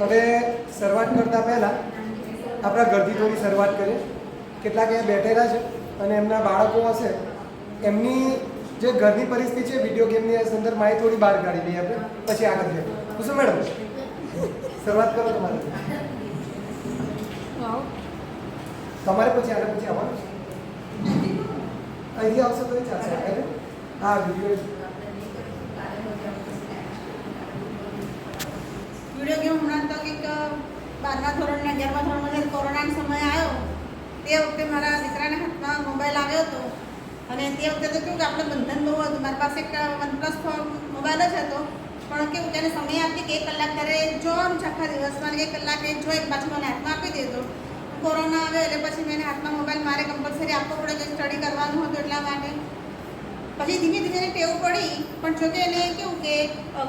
હવે શરૂઆત કરતાં પહેલાં આપણા ઘરથી થોડી શરૂઆત કરીએ. કેટલાક અહીંયા બેઠેલા છે અને એમના બાળકો હશે. એમની જે ઘરની પરિસ્થિતિ છે વીડિયો ગેમની સંદર્ભમાં એ થોડી બહાર કાઢી લઈએ આપણે. પછી આગળ જઈએ. શું મેડમ? શરૂઆત કરો તમારે. તમારે પછી આગળ પછી આવવાનું. અહીંથી આવશો તો ચાલશે. આગળ હા વીડિયો વીડિયો ગેમ હમણાં તો કંઈક બારમા ધોરણના અગિયારમા ધોરણમાં જે કોરોનાનો સમય આવ્યો, તે વખતે મારા દીકરાના હાથમાં મોબાઈલ આવ્યો હતો. અને તે વખતે તો કેવું કે આપણે બંધન બહુ હતું. મારી પાસે એક વનપ્લસ મોબાઈલ જ હતો. પણ કેવું એને સમય આપતી કે એક કલાક ત્યારે જો આમ આખા દિવસમાં એક કલાક એ જો એક પાછું મને હાથમાં આપી દેતો કોરોના આવ્યો એટલે પછી મેં હાથમાં મોબાઈલ મારે કમ્પલસરી આપવો પડે કે સ્ટડી કરવાનું હતું એટલા માટે. પછી ધીમે ધીમે એને ટેવ પડી, પણ જો કે એને કેવું કે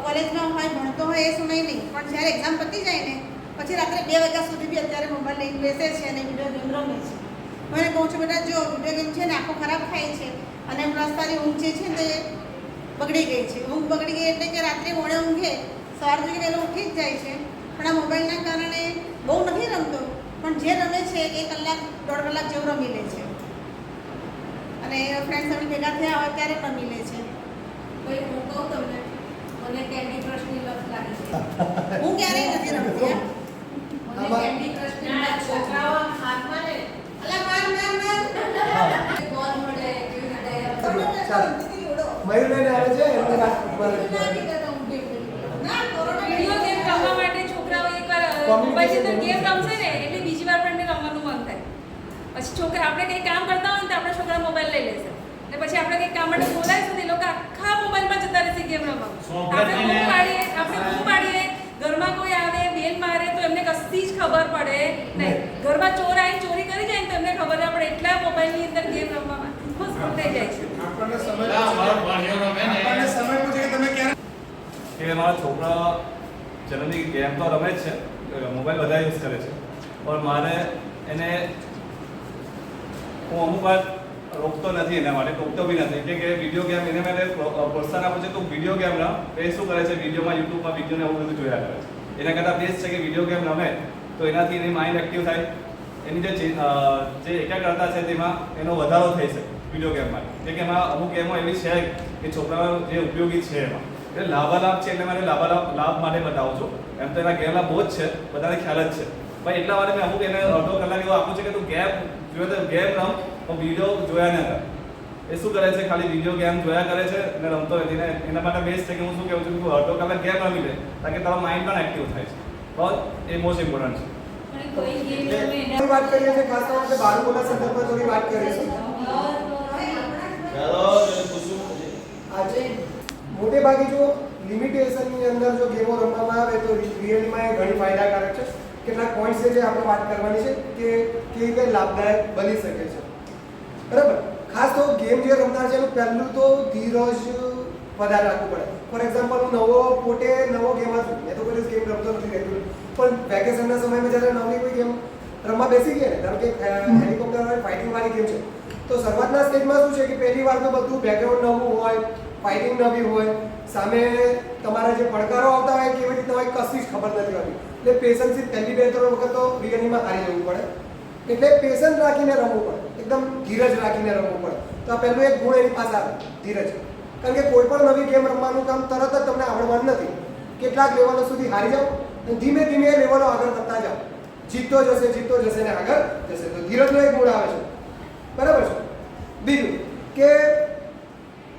કોલેજમાં હોય, ભણતો હોય એ સમય નહીં, પણ જ્યારે એક્ઝામ પતી જાય ને, પછી રાત્રે બે વાગ્યા સુધી બી અત્યારે મોબાઈલ લઈને બેસે છે અને વીડિયો ગેમ રમે છે. હું એને કહું છું, બેટા, જો વીડિયો ગેમ છે ને, આંખો ખરાબ થાય છે, અને પ્લસ તારી ઊંઘ જે છે તે બગડી ગઈ છે. ઊંઘ બગડી ગઈ એટલે કે રાત્રે મોડે ઊંઘે, સવાર સુધી વહેલો ઉઠી જ જાય છે. પણ આ મોબાઈલના કારણે બહુ નથી રમતો, પણ જે રમે છે એ કલાક, દોઢ કલાક જેવું રમી લે છે. અને ફ્રેન્ડ સાથે ભેગા થયા હોય ત્યારે પણ લે છે. કોઈ હું કહું તમને મને કેન્ડી ક્રશની લત લાગે છે. હું ક્યારેય નથી રમતી મને કેન્ડી ક્રશની લત છોકરાઓ હાથમાં ને અલા માર માર માર. બોલ મળે કેવી રીતે કોરોના ચાલો. રમતી મયુરબેન આવે છે એમને. ના કોરોના વિડિયો ગેમ રમવા માટે છોકરાઓ એકવાર મોબાઈલની અંદર ગેમ રમશે ને એટલે બીજી વાર પણ એને રમવાનું મન થાય પછી છોકરા આપણે કંઈ કામ કરતા હોય ને તો આપણા છોકરા મોબાઈલ લઈ લેશે. ને પછી આપણે કંઈક કામ માટે બોલાવીશું ને એ લોકો આખા મોબાઈલમાં જતા રહેશે ગેમ રમવા. આપણે બૂમ પાડીએ આપણે બૂમ પાડીએ. ઘરમાં કોઈ આવે બેન મારે તો એમને કશી જ ખબર પડે નહીં. ઘરમાં ચોર આવીને ચોરી કરી જાય ને તો એમને ખબર ના પડે એટલા મોબાઈલની અંદર ગેમ રમવામાં ખુશ થઈ જાય છે. આપણને ને. આપણને સમય પૂછે કે તમે ક્યારે કે મારા છોકરા જનરલી ગેમ તો રમે જ છે મોબાઈલ વધારે યુઝ કરે છે. પણ મારે એને હું અમુક વાર રોકતો નથી એના માટે ટોકતો બી નથી. કે વીડિયો ગેમ એને માટે પ્રોત્સાહન આપું છું તું વીડિયો ગેમ રમ. એ શું કરે છે? વિડીયોમાં યુટ્યુબમાં વિડીયોને એવું બધું જોયા કરે છે. એના કરતાં બેસ્ટ છે કે વીડિયો ગેમ રમે, તો એનાથી એની માઇન્ડ એક્ટિવ થાય. એની જે જે એકાગ્રતા છે તેમાં એનો વધારો થઈ શકે વીડિયો ગેમમાં જે કે એમાં અમુક ગેમો એવી છે કે છોકરાઓ જે ઉપયોગી છે એમાં. એટલે લાભાલાભ છે એટલે મારે લાભાલાભ, લાભ માટે બતાવું છું. એમ તો એના ગેરલાભ બહુ જ છે, બધાને ખ્યાલ જ છે. પણ એટલા માટે મેં અમુક એને અડધો કલાક એવો આપું છું કે તું ગેમ જોઈએ તો ગેમ રમ પણ વીડિયો જોયા ન કર. એ શું કરે છે? ખાલી વીડિયો ગેમ જોયા કરે છે અને રમતો નથી ને એના માટે બેસ્ટ છે કે હું શું કહું છું કે તું અડધો કલાક ગેમ રમી લે કારણ કે તારો માઇન્ડ પણ એક્ટિવ થાય છે. બસ એ મોસ્ટ ઇમ્પોર્ટન્ટ છે. વાત કરીએ છીએ ખાસ તો બાળકોના સંદર્ભમાં થોડી વાત કરીશું આજે મોટે ભાગે જો લિમિટેશનની અંદર જો ગેમો રમવામાં આવે તો રિયલમાં એ ઘણી ફાયદાકારક છે. કેટલાક પોઈન્ટ છે જે આપણે વાત કરવાની છે કે કેવી રીતે લાભદાયક બની શકે છે. બરાબર? ખાસ તો ગેમ જે રમતા છે એનું પહેલું તો ધીરજ વધારે રાખવું પડે. ફોર એક્ઝામ્પલ હું નવો પોતે નવો ગેમ હતો મેં તો કોઈ ગેમ રમતો નથી રેગ્યુલર પણ વેકેશનના સમયમાં જ્યારે નવી કોઈ ગેમ રમવા બેસી ગયા ને ધારો કે હેલિકોપ્ટર હોય ફાઇટિંગ વાળી ગેમ છે તો શરૂઆતના સ્ટેજમાં શું છે કે પહેલી વાર તો બધું બેકગ્રાઉન્ડ નવું હોય ફાઇટિંગ નવી હોય સામે તમારા જે પડકારો આવતા હોય કેવી રીતના હોય કશી જ ખબર નથી હોતી. એટલે પેશન્સથી પહેલી બે ત્રણ વખત તો રિયલીમાં હારી જવું પડે. એટલે પેશન્સ રાખીને રમવું પડે. એકદમ ધીરજ રાખીને રમવું પડે. તો આ પહેલું એક ગુણ એની પાસે આવે, ધીરજ. કારણ કે કોઈ પણ નવી ગેમ રમવાનું કામ તરત જ તમને આવડવાનું નથી. કેટલાક લેવલો સુધી હારી જાઓ અને ધીમે ધીમે એ લેવલો આગળ વધતા જાઓ. જીતતો જશે જીતતો જશે ને આગળ જશે. તો ધીરજનો એક ગુણ આવે છે. બરાબર છે? બીજું કે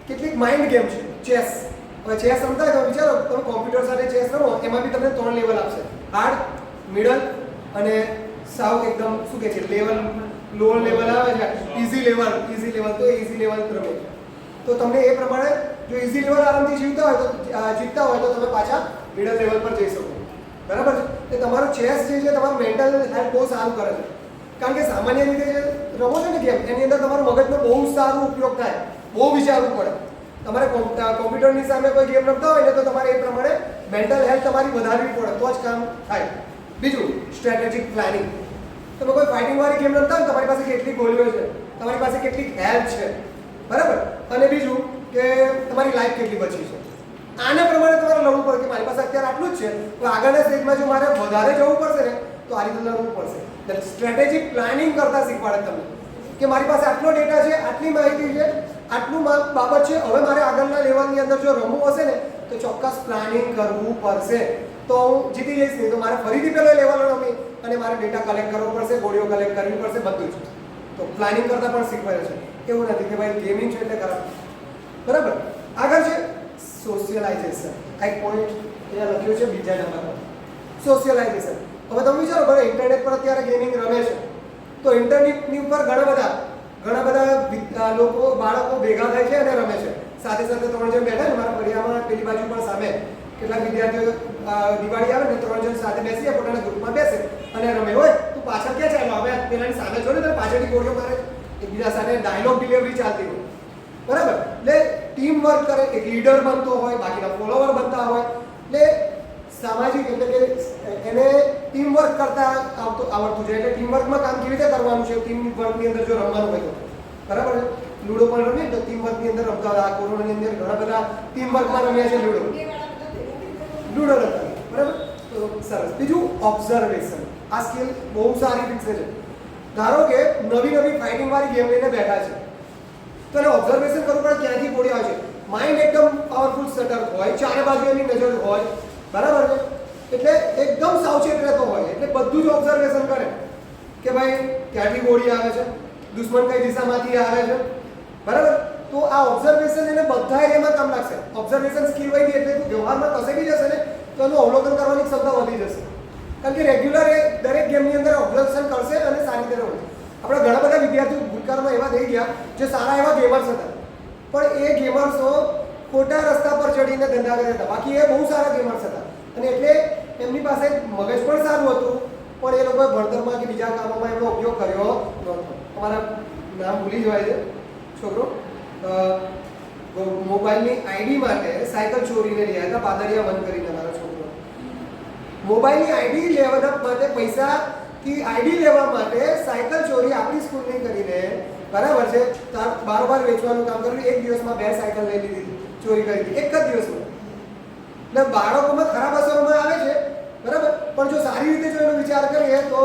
કેટલીક માઇન્ડ ગેમ છે. ચેસ હવે ચેસ રમતા વિચારો, તમે કોમ્પ્યુટર સાથે ચેસ રમો, એમાં બી તમને ત્રણ લેવલ આપશે. હાર્ડ મિડલ અને સાવ એકદમ શું કહે છે લેવલ લોઅર લેવલ આવે છે ઇઝી લેવલ ઇઝી લેવલ તો ઇઝી લેવલ રમે છે તો તમને એ પ્રમાણે જો ઇઝી લેવલ આરામથી જીવતા હોય તો જીતતા હોય તો તમે પાછા મિડલ લેવલ પર જઈ શકો. બરાબર છે? એ તમારું ચેસ જે છે, તમારું મેન્ટલ હેલ્થ બહુ સારું કરે છે. કારણ કે સામાન્ય રીતે જે રમો છો ને ગેમ એની અંદર તમારું મગજનો બહુ સારો ઉપયોગ થાય, બહુ વિચારવું પડે. તમારે કોમ્પ- કોમ્પ્યુટરની સામે કોઈ ગેમ રમતા હોય ને તો તમારે એ પ્રમાણે મેન્ટલ હેલ્થ તમારી વધારવી પડે. તો જ કામ થાય. બીજું સ્ટ્રેટેજિક પ્લાનિંગ તમે કોઈ ફાઇટિંગ વાળી ગેમ રમતા હોય તમારી પાસે કેટલી ગોળીઓ છે, તમારી પાસે કેટલી હેલ્થ છે, બરાબર? અને બીજું કે તમારી લાઈફ કેટલી બચી છે. આના પ્રમાણે તમારે લડવું પડે કે મારી પાસે અત્યારે આટલું જ છે, તો આગળના સ્ટેજમાં જો મારે વધારે જવું પડશે ને, તો આ રીતે લડવું પડશે. સ્ટ્રેટેજિક પ્લાનિંગ કરતા શીખવાડે તમને કે મારી પાસે આટલો ડેટા છે, આટલી માહિતી છે આટલું બાબત છે. હવે મારે આગળના લેવલની અંદર જો રમવું હશે ને, તો ચોક્કસ પ્લાનિંગ કરવું પડશે. તો હું જીતી જઈશ નહીં. તો મારે ફરીથી પેલો લેવલ રમી અને મારે ડેટા કલેક્ટ કરવો પડશે, ગોળીઓ કલેક્ટ કરવી પડશે, બધું જ. તો પ્લાનિંગ કરતા પણ શીખવાડે છે. એવું નથી કે ભાઈ ગેમિંગ છે એટલે ખરાબ. બરાબર? આગળ છે સોશિયલાઇઝેશન આ એક પોઈન્ટ અહીંયા લખ્યો છે બીજા નંબર પર. સોશિયલાઇઝેશન હવે તમે વિચારો, ભલે ઇન્ટરનેટ પર અત્યારે ગેમિંગ રમે છે. તો ઇન્ટરનેટની ઉપર ઘણા બધા ઘણા બધા લોકો, બાળકો ભેગા થાય છે અને રમે છે. સાથે સાથે ત્રણ જણ બેઠા છે મારા ફળિયામાં પેલી બાજુ પણ સામે કેટલાક વિદ્યાર્થીઓ દિવાળી આવે ને, ત્રણ જણ સાથે બેસીએ, પોતાના ગ્રુપમાં બેસે અને રમે. હોય તું પાછળ ક્યાં ચાલો હવે પેલાની સામે જો ને પાછળની ગોળીઓ મારે એકબીજા સાથે ડાયલોગ ડિલિવરી ચાલતી હોય. બરાબર? એટલે ટીમ વર્ક કરે, એક લીડર બનતો હોય, બાકીના ફોલોવર બનતા હોય. એટલે સામાજિક એટલે કે, એને ટીમ વર્ક કરતા આવતું, આવડતું છે. એટલે ટીમ વર્કમાં કામ કેવી રીતે કરવાનું છે? ટીમ વર્કની અંદર જો રમવાનું હોય બરાબર લૂડો પણ રમીએ તો ટીમ વર્કની અંદર રમતા હતા. કોરોનાની અંદર ઘણા બધા ટીમ વર્કમાં રમ્યા છે લૂડો. લૂડો રમતા બરાબર? તો સરસ. બીજું ઓબ્ઝર્વેશન આ સ્કિલ બહુ સારી વિકસે છે. ધારો કે નવી નવી ફાઇટિંગ વાળી ગેમ લઈને બેઠા છે. તો એને ઓબ્ઝર્વેશન કરવું પડે ક્યાંથી ગોળી આવે છે? માઇન્ડ એકદમ પાવરફુલ સટર્ક હોય. ચારે બાજુ એની નજર હોય. બરાબર છે? એટલે એકદમ સાવચેત રહેતો હોય, એટલે બધું જ ઓબ્ઝર્વેશન કરે કે ભાઈ ક્યાંથી ગોળી આવે છે, દુશ્મન કઈ દિશામાંથી આવે છે. બરાબર? તો આ ઓબ્ઝર્વેશન એને બધા એરિયામાં કામ લાગશે. ઓબ્ઝર્વેશન સ્કિલ વધી એટલે વ્યવહારમાં કસે બી જશે ને, તો એનું અવલોકન કરવાની ક્ષમતા વધી જશે. કારણ કે રેગ્યુલર એ દરેક ગેમની અંદર ઓબ્ઝર્વેશન કરશે અને સારી રીતે રહેશે આપણે ઘણા બધા વિદ્યાર્થીઓ ભૂતકાળમાં એવા થઈ ગયા, જે સારા એવા ગેમર્સ હતા. પણ એ ગેમર્સો ખોટા રસ્તા પર ચડીને ધંધા કરતા હતા બાકી એ બહુ સારા ગેમર્સ હતા. અને એટલે એમની પાસે મગજ પણ સારું હતું, પણ એ લોકોએ ભણતરમાં કે બીજા કામોમાં એમનો ઉપયોગ કર્યો નહોતો. તમારા નામ ભૂલી જવાય છે, છોકરો? મોબાઈલની આઈડી માટે સાયકલ ચોરીને રહ્યા હતા, પાદરિયા બંધ કરીને મારો છોકરો. મોબાઈલની આઈડી લેવા માટે પૈસાથી આઈડી લેવા માટે સાયકલ ચોરી આપણી સ્કૂલની કરીને બરાબર છે બારોબાર વેચવાનું કામ કર્યું, એક દિવસમાં બે સાયકલ લઈ લીધી. ચોરી કરી હતી. એક જ દિવસમાં. એટલે બાળકોમાં ખરાબ અસરોમાં આવે છે બરાબર? પણ જો સારી રીતે જો એનો વિચાર કરીએ તો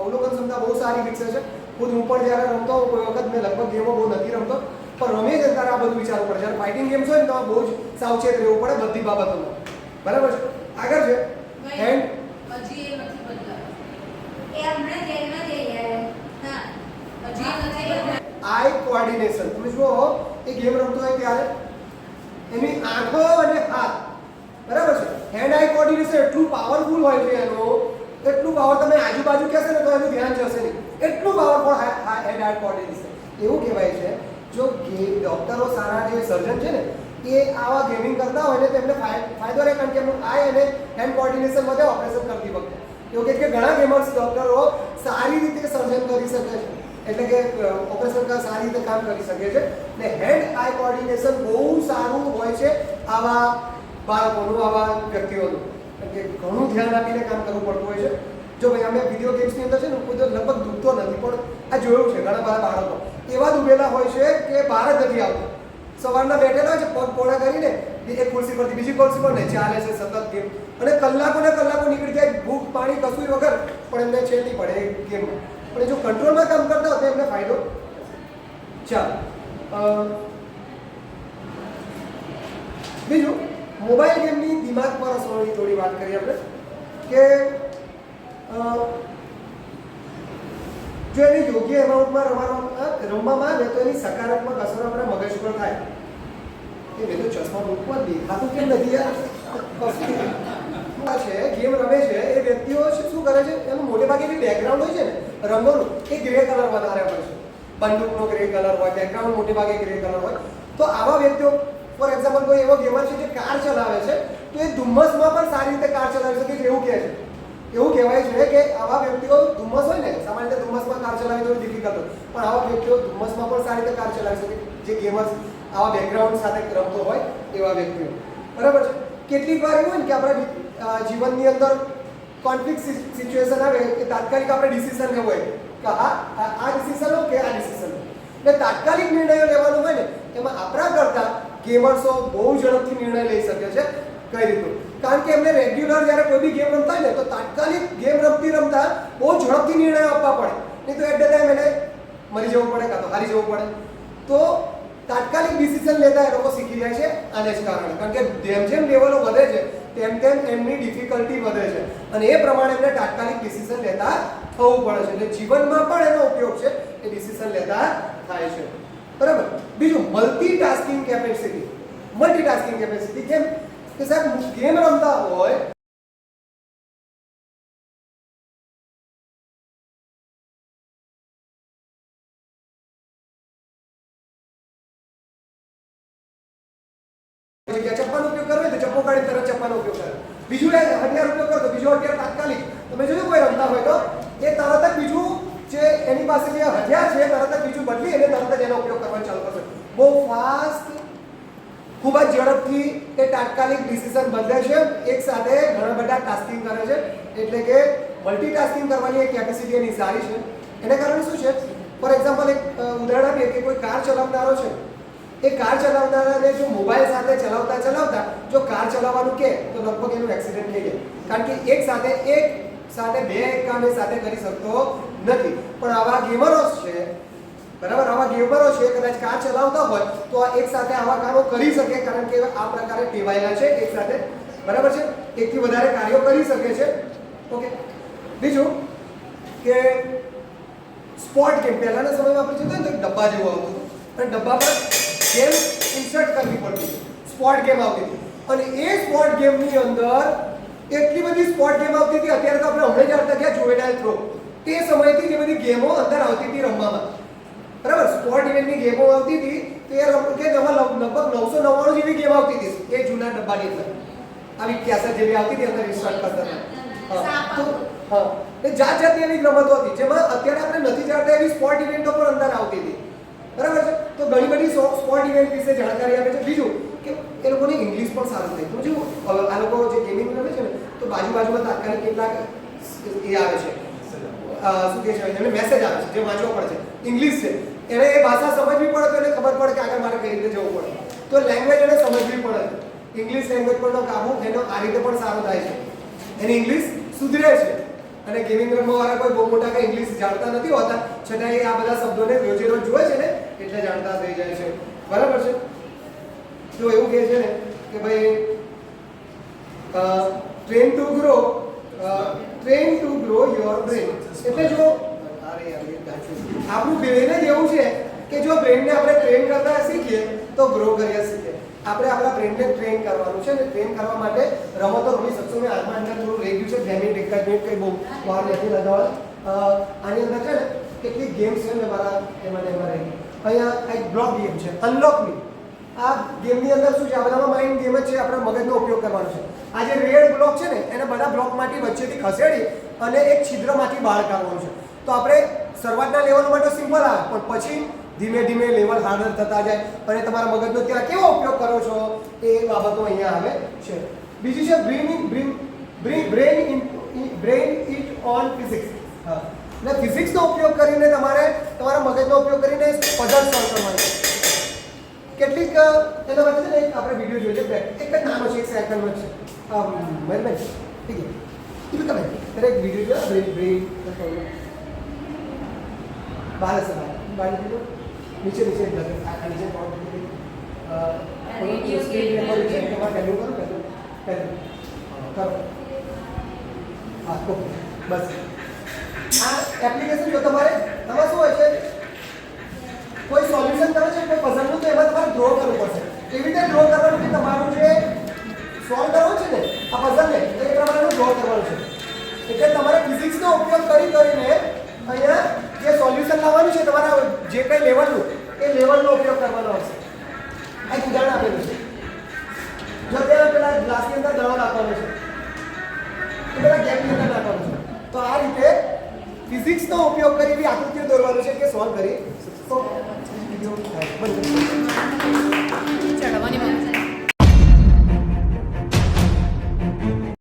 અવલોકન ક્ષમતા બહુ સારી વિકસે છે. ખુદ હું પણ જ્યારે રમતો હોઉં, કોઈ વખત મેં લગભગ ગેમો બહુ નથી રમતો પણ રમે છે ત્યારે આ બધું વિચારવું પડે જ્યારે ફાઇટિંગ ગેમ્સ હોય ને તો બહુ જ સાવચેત રહેવું પડે બધી બાબતોમાં. બરાબર છે? આગળ છે? હેન્ડ હજી એ નથી એ આવ્યો હજી નથી આઈ કોઓર્ડિનેશન તમે જુઓ એ ગેમ રમતો હોય ત્યારે એની આંખો અને હાથ. બરાબર છે? હેન્ડ આઈ કોઓર્ડિનેશન એટલું પાવરફુલ હોય છે એનું, એટલું પાવર તમે આજુબાજુ કહેશો ને તો એનું ધ્યાન જશે નહીં. એટલું પાવરફુલ હેન્ડ આઈ કોઓર્ડિનેશન એવું કહેવાય છે, જો ડોક્ટરો સારા જે સર્જન છે ને, એ આવા ગેમિંગ કરતા હોય ને તો એમને ફાય- ફાયદો રહે કારણ કે એમનું આઈ અને હેન્ડ કોઓર્ડિનેશન વધે ઓપરેશન કરતી વખતે. એવું કે ઘણા ગેમર્સ ડોક્ટરો સારી રીતે સર્જન કરી શકે છે. એટલે કે ઓપરેશન કા સારી રીતે કામ કરી શકે છે ને હેન્ડ આઈ કોઓર્ડિનેશન બહુ સારું હોય છે આવા બાળકોનું, આવા વ્યક્તિઓનું. કે ઘણું ધ્યાન આપીને કામ કરવું પડતું હોય છે. જો ભાઈ અમે વીડિયો ગેમ્સની અંદર છે ને કોઈ લગભગ દુખતો નથી, પણ આ જોયું છે ઘણા બધા બાળકો. એવા દુબેલા હોય છે કે બહાર જ નથી આવતું. સવારના બેઠેલા છે, પગ પોળા કરીને એક ખુરશી પરથી બીજી ખુરશી પર ને ચાલે છે સતત ગેમ. અને કલાકો ને કલાકો નીકળી જાય, ભૂખ પાણી કશું વગર, પણ એમને છેલ્લી પડે એ ગેમમાં. પણ એ જો કંટ્રોલમાં કામ કરતા હોય તો એમને ફાયદો ચાલો. બીજું મોબાઈલ ગેમની દિમાગ પર અસરોની થોડી વાત કરીએ આપણે, કે જો એને યોગ્ય એમાઉન્ટમાં રમવામાં રમવામાં આવે તો એની સકારાત્મક અસર આપણા મગજ પર થાય. એ મેં તો ચશ્મા મૂકવા દેખાતું કેમ નથી યાર? છે? ગેમ રમે છે? એ વ્યક્તિઓ શું કરે છે? એનું મોટે ભાગે બેકગ્રાઉન્ડ હોય છે ને રંગોનું એ ગ્રે કલર વધારે હોય છે. બંદૂકનો ગ્રે કલર હોય બેકગ્રાઉન્ડ મોટે ભાગે ગ્રે કલર હોય. તો આવા વ્યક્તિઓ ફોર એક્ઝામ્પલ કોઈ એવો ગેમર છે જે કાર ચલાવે છે, તો એ ધુમ્મસમાં પણ સારી રીતે કાર ચલાવી શકે એવું કહે છે. એવું કહેવાય છે કે આવા વ્યક્તિઓ ધુમ્મસ હોય ને, સામાન્ય રીતે ધુમ્મસમાં કાર ચલાવી થોડી ડિફિકલ્ટ હોય. પણ આવા વ્યક્તિઓ ધુમ્મસમાં પણ સારી રીતે કાર ચલાવી શકે જે ગેમર્સ આવા બેકગ્રાઉન્ડ સાથે રમતો હોય એવા વ્યક્તિઓ. બરાબર છે? કેટલીક વાર એવું હોય ને કે આપણા જીવનની અંદર કોન્ફ્લિક્ટ સિચ્યુએશન આવે કે તાત્કાલિક આપણે ડિસિઝન લેવું હોય. કે હા, આ ડિસિઝન લો કે આ ડિસિઝન લો. એટલે તાત્કાલિક નિર્ણયો લેવાનો હોય ને, એમાં આપણા કરતાં ગેમર્સો બહુ ઝડપથી નિર્ણય લઈ શકે છે કઈ રીતનું. કારણ કે એમને રેગ્યુલર જ્યારે કોઈ બી ગેમ રમતા હોય ને, તો તાત્કાલિક ગેમ રમતી રમતા બહુ ઝડપથી નિર્ણય આપવા પડે. નહીં તો એટ ધ ટાઈમ એને મરી જવું પડે કાં તો હારી જવું પડે. તો તાત્કાલિક ડિસિઝન લેતા એ લોકો શીખી જાય છે આને જ કારણે. કારણ કે જેમ જેમ લેવલો વધે છે તેમ તેમ એમની ડિફિકલ્ટી વધે છે. અને એ પ્રમાણે એમને તાત્કાલિક ડિસિઝન લેતા થવું પડે છે. એટલે જીવનમાં પણ એનો ઉપયોગ છે એ ડિસિઝન લેતા થાય છે. બરાબર? બીજું multi tasking capacity multi tasking capacity કેમ? કે સાહેબ, ગેમ રમતા હોય જગ્યાએ ચપ્પાનો ઉપયોગ કરવો તો ચપ્પો કાઢી તરત ચપ્પાનો ઉપયોગ કરે. બીજું એ હથિયાર ઉપયોગ કરો તો બીજું હથિયાર તાત્કાલિક. તમે જોયું કોઈ રમતા હોય તો? એ તરત જ બીજું જે એની પાસે જે હથિયાર છે તરત જ બીજું બદલી અને તરત જ એનો ઉપયોગ કરવાનો ચાલુ કરશે. બહુ ફાસ્ટ ખૂબ જ ઝડપથી એ તાત્કાલિક ડિસિઝન બદલે છે. એક સાથે ઘણા બધા ટાસ્કિંગ કરે છે. એટલે કે મલ્ટીટાસ્કિંગ કરવાની એક કેપેસિટી એની સારી છે. એને કારણે શું છે? ફોર એક્ઝામ્પલ એક ઉદાહરણ આપીએ કે કોઈ કાર ચલાવનારો છે. એ કાર ચલાવનારાને જો મોબાઈલ સાથે ચલાવતા ચલાવતા જો કાર ચલાવવાનું કે, તો લગભગ એનું એક્સિડન્ટ થઈ જાય. કારણ કે એક સાથે એક સાથે બે કામ સાથે કરી શકતો નથી. પણ આવા ગેમરો છે, બરાબર? આવા ગેમરો છે, કદાચ કાર ચલાવતા હોય, તો આ એક સાથે આવા કામો કરી શકે, કારણ કે આ પ્રકારે ટેવાયેલા છે એક સાથે. બરાબર છે? એકથી વધારે કાર્યો કરી શકે છે. ઓકે. બીજું કે સ્પોટ ગેમ પહેલાના સમયમાં આપણે જોતા ને ડબ્બા જેવું આવતું અને ડબ્બા પર ગેમ ઇન્સર્ટ કરવી પડતી. સ્પોર્ટ ગેમ આવતી હતી. અને એ સ્પોર્ટ ગેમની અંદર એટલી બધી સ્પોર્ટ ગેમ આવતી હતી, અત્યારે તો આપણે હમણાં જ આવતા ગયા જોવેડાઇલ થ્રો તે સમયથી જે બધી ગેમો અંદર આવતી હતી રમવામાં. બરાબર? સ્પોર્ટ ઇવેન્ટની ગેમો આવતી હતી, તે કે લગભગ નવસો નવ્વાણું જેવી ગેમ આવતી હતી. એ જૂના ડબ્બાની અંદર. આવી ક્યાસર જેવી આવતી હતી અંદર ઇન્સ્ટોલ કરતા. હતા હા. એ જાત જાતની એવી રમતો હતી, જેમાં અત્યારે આપણે નથી જાણતા એવી સ્પોર્ટ ઇવેન્ટો પણ અંદર આવતી હતી. બરાબર છે? તો ઘણી બધી સ્પોર્ટ ઇવેન્ટ વિશે જાણકારી આપે છે. બીજું કે એ લોકોને ઇંગ્લિશ પણ સારું થાય. તો જો આ લોકો જે ગેમિંગ રમે છે ને, તો બાજુ બાજુમાં તાત્કાલિક કેટલાક એ આવે છે. શું કહે છે, એમને મેસેજ આવે છે, જે વાંચવો પડે છે. ઇંગ્લિશ છે. એને એ ભાષા સમજવી પડે તો એને ખબર પડે કે આગળ મારે કઈ રીતે જવું પડે. તો લેંગ્વેજ એને સમજવી પડે. ઇંગ્લિશ લેંગ્વેજ પરનો કાબુ એનો આ રીતે પણ સારો થાય છે. એની ઇંગ્લિશ સુધરે છે. અને ગેમિંગ રમવાવાળા કોઈ બહુ મોટા કંઈ ઇંગ્લિશ જાણતા નથી હોતા. છતાં એ આ બધા શબ્દોને રોજે રોજ જુએ છે ને એટલે જાણતા થઈ જાય છે બરાબર છે તો એવું કહે છે ને કે ભાઈ train to grow train to grow your brain એટલે જો. આપણું બ્રેન જ એવું છે કે જો બ્રેનને આપણે ટ્રેન કરતા શીખીએ, તો ગ્રો કરીએ શીખીએ આપણે આપણા બ્રેનને ટ્રેન કરવાનું છે ને ટ્રેન કરવા માટે રમતો રમી શકશો મેં હાલમાં અંદર થોડું રહી ગયું છે બે મિનિટ એક જ મિનિટ કંઈ બહુ બહાર નથી લગાવવા આની અંદર છે ને કેટલીક ગેમ્સ છે ને મારા એમાં એમાં રહી. અહીંયા એક બ્લોક ગેમ છે અનલોક મી આ ગેમની અંદર શું છે? આ બધામાં માઇન્ડ ગેમ જ છે, આપણે મગજનો ઉપયોગ કરવાનો છે. આ જે રેડ બ્લોક છે ને, એને બધા બ્લોકમાંથી વચ્ચેથી ખસેડી અને એક છિદ્રમાંથી બહાર કાઢવાનું છે. તો આપણે શરૂઆતના લેવલ માટે સિમ્પલ આવે પણ પછી ધીમે ધીમે લેવલ હાર્ડર થતા જાય. અને તમારા મગજનો ત્યાં કેવો ઉપયોગ કરો છો? એ બાબતો અહીંયા આવે છે. બીજી છે brain brain brain brain it on physics હા. એટલે ફિઝિક્સનો ઉપયોગ કરીને તમારે તમારા મગજનો ઉપયોગ કરીને પઝલ સોલ્વ કરવાનો છે. કેટલીક અ, એના માટે છે ને એક આપણે વીડિયો જોયો છે એક જ નાનો છે એક સેકન્ડનો જ છે. મહેરબાન ઠીક છે. તું તમે ત્યારે એક વીડિયો જોયો બ્રેન બ્રેન બહાર હશે બહાર બહાર નીકળ્યો નીચે નીચે જ લગે આ આ નીચે કોણ રેડિયો કે સ્ક્રીન રેકોર્ડિંગ છે. તમારે પહેલું કરો પહેલું પહેલું. કરો. હા ઓકે. બસ. આ એપ્લિકેશન જો તમારે તમારે શું હોય છે, કોઈ સોલ્યુશન કરે છે, કોઈ પઝલનું તો એમાં તમારે ડ્રો કરવું પડશે. એવી રીતે ડ્રો કરવાનું કે તમારું જે સોલ્વ કરવું છે ને, આ પઝલને એ પ્રમાણેનું ડ્રો કરવાનું છે. એટલે તમારે ફિઝિક્સનો ઉપયોગ કરી કરીને અહીંયા જે સોલ્યુશન લાવવાનું છે, તમારા જે કંઈ લેવલનું એ લેવલનો ઉપયોગ કરવાનો આવશે. આ એક ઉદાહરણ આપેલું છે. જો ત્યાં પેલા ગ્લાસની અંદર દડો નાખવાનો છે પેલા ગેપની અંદર નાખવાનો છે. તો આ રીતે ફિઝિક્સનો ઉપયોગ કરી એવી આકૃતિઓ દોરવાનું છે કે સોલ્વ કરી તો.